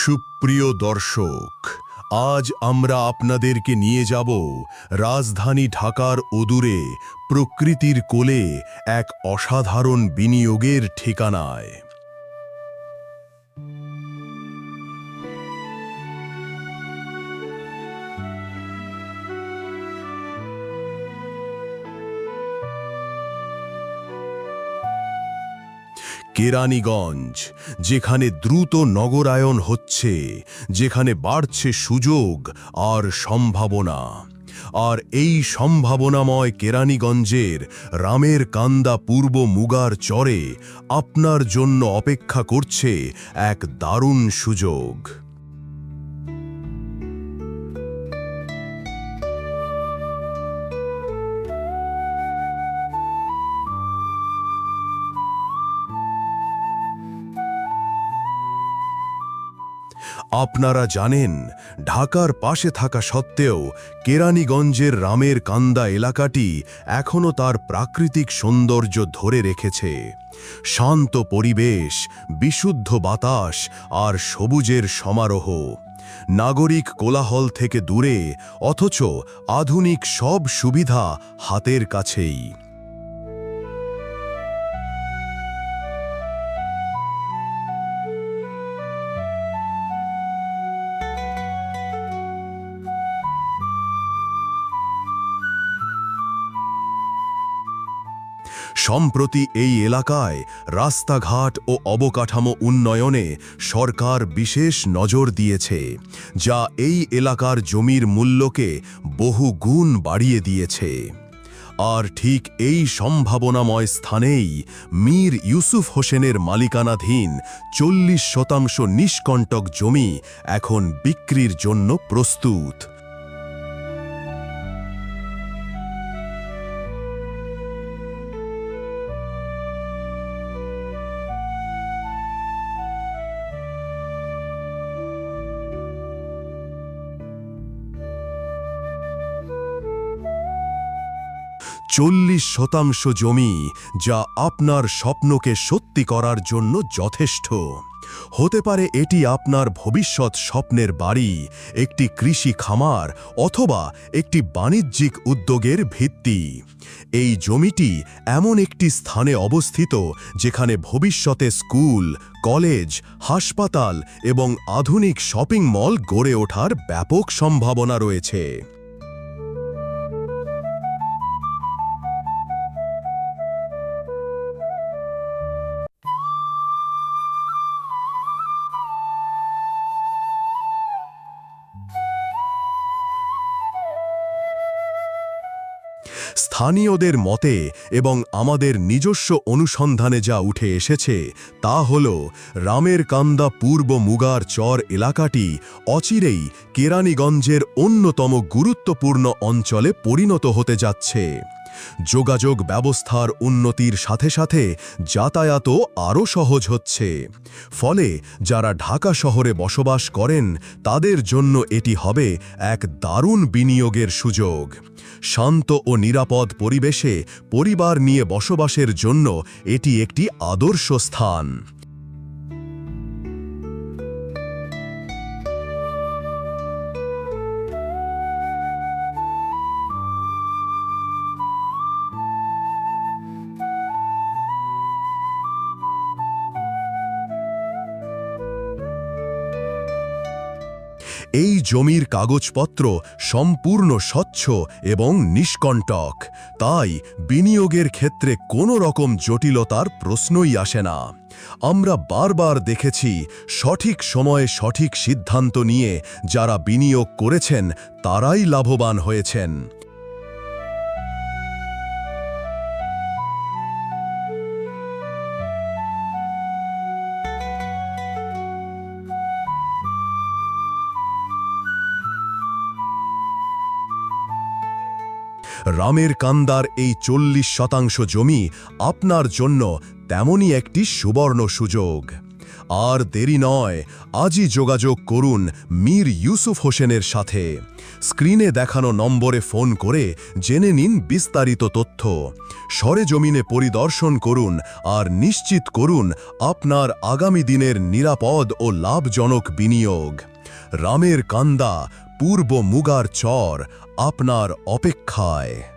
সুপ্রিয় দর্শক, আজ আমরা আপনাদেরকে নিয়ে যাব রাজধানী ঢাকার অদূরে প্রকৃতির কোলে এক অসাধারণ বিনিয়োগের ঠিকানায়। কেরানীগঞ্জ, যেখানে দ্রুত নগরায়ন হচ্ছে, যেখানে বাড়ছে সুযোগ আর সম্ভাবনা। আর এই সম্ভাবনাময় কেরানীগঞ্জের রামের কান্দা পূর্ব মুগার চরে আপনার জন্য অপেক্ষা করছে এক দারুণ সুযোগ। আপনারা জানেন, ঢাকার পাশে থাকা সত্ত্বেও কেরানীগঞ্জের রামের কান্দা এলাকাটি এখনও তার প্রাকৃতিক সৌন্দর্য ধরে রেখেছে। শান্ত পরিবেশ, বিশুদ্ধ বাতাস আর সবুজের সমারোহ। নাগরিক কোলাহল থেকে দূরে, অথচ আধুনিক সব সুবিধা হাতের কাছেই। সম্প্রতি এই এলাকায় রাস্তাঘাট ও অবকাঠামো উন্নয়নে সরকার বিশেষ নজর দিয়েছে, যা এই এলাকার জমির মূল্যকে বহু গুণ বাড়িয়ে দিয়েছে। আর ঠিক এই সম্ভাবনাময় স্থানেই মীর ইউসুফ হোসেনের মালিকানাধীন চল্লিশ শতাংশ নিষ্কণ্টক জমি এখন বিক্রির জন্য প্রস্তুত। চল্লিশ শতাংশ জমি যা আপনার স্বপ্নকে সত্যি করার জন্য যথেষ্ট। হতে পারে এটি আপনার ভবিষ্যৎ স্বপ্নের বাড়ি, একটি কৃষি খামার অথবা একটি বাণিজ্যিক উদ্যোগের ভিত্তি। এই জমিটি এমন একটি স্থানে অবস্থিত যেখানে ভবিষ্যতে স্কুল, কলেজ, হাসপাতাল এবং আধুনিক শপিং মল গড়ে ওঠার ব্যাপক সম্ভাবনা রয়েছে। স্থানীয়দের মতে এবং আমাদের নিজস্ব অনুসন্ধানে যা উঠে এসেছে, তা হল রামের কান্দা পূর্ব মুগার চর এলাকাটি অচিরেই কেরানীগঞ্জের অন্যতম গুরুত্বপূর্ণ অঞ্চলে পরিণত হতে যাচ্ছে। যোগাযোগ ব্যবস্থার উন্নতির সাথে সাথে যাতায়াতও আরও সহজ হচ্ছে। ফলে যারা ঢাকা শহরে বসবাস করেন, তাদের জন্য এটি হবে এক দারুণ বিনিয়োগের সুযোগ। শান্ত ও নিরাপদ পরিবেশে পরিবার নিয়ে বসবাসের জন্য এটি একটি আদর্শ স্থান। এই জমির কাগজপত্র সম্পূর্ণ স্বচ্ছ এবং নিষ্কণ্টক। তাই বিনিয়োগের ক্ষেত্রে কোনো রকম জটিলতার প্রশ্নই আসে না। আমরা বারবার দেখেছি, সঠিক সময়ে সঠিক সিদ্ধান্ত নিয়ে যারা বিনিয়োগ করেছেন, তারাই লাভবান হয়েছেন। রামের কান্দার এই চল্লিশ শতাংশ জমি আপনার জন্য তেমনই একটি সুবর্ণ সুযোগ। আর দেরি নয়, আজই যোগাযোগ করুন মীর ইউসুফ হোসেনের সাথে। স্ক্রিনে দেখানো নম্বরে ফোন করে জেনে নিন বিস্তারিত তথ্য। সরেজমিনে পরিদর্শন করুন আর নিশ্চিত করুন আপনার আগামী দিনের নিরাপদ ও লাভজনক বিনিয়োগ। রামের কান্দা পূর্ব মুগার চর আপনার অপেক্ষায়।